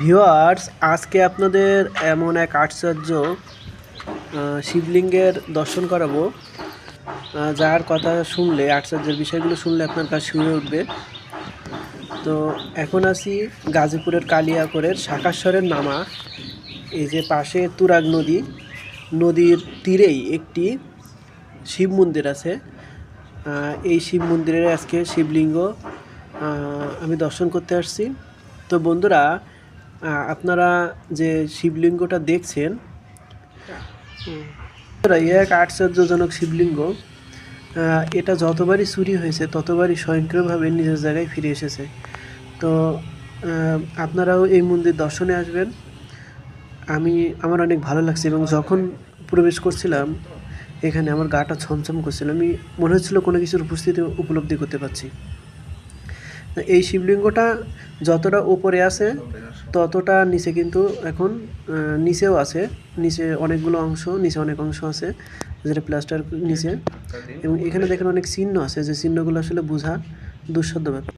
Viewers, আজকে আপনাদের এমন এক আশ্চর্য শিবলিঙ্গের দর্শন করাবো। যার কথা শুনলে, আশ্চর্যের বিষয়গুলো শুনলে আপনার কাছে শুনে উঠবে। তো এখন আছি গাজীপুরের কালিয়াকরের শাকাশ্বরের নামা এই যে পাশে তুরাগ নদী, নদীর তীরেই একটি শিব মন্দির আছে। এই শিব মন্দিরের আজকে শিবলিঙ্গ আমি দর্শন করতে আসছি। তো বন্ধুরা আপনারা যে শিবলিঙ্গটা দেখছেন এক আশ্চর্যজনক শিবলিঙ্গ। এটা যতবারই চুরি হয়েছে, ততবারই স্বয়ংক্রিয়ভাবে নিজের জায়গায় ফিরে এসেছে। তো আপনারাও এই মন্দির দর্শনে আসবেন। আমি, আমার অনেক ভালো লাগছে এবং যখন প্রবেশ করছিলাম, এখানে আমার গাটা ছমছম করছিল। আমি মনে হচ্ছিল কোনো কিছুর উপস্থিতি উপলব্ধি করতে পারছি। এই শিবলিঙ্গটা যতটা উপরে আছে ততটা নিচে কিন্তু এখন নিচেও আছে। নিচে অনেকগুলো অংশ, নিচে অনেক অংশ আছে, যেটা প্লাস্টার নিচে। এবং এখানে দেখেন অনেক চিহ্ন আছে, যে চিহ্নগুলো আসলে বোঝা দুঃসাধ্য ব্যাপার।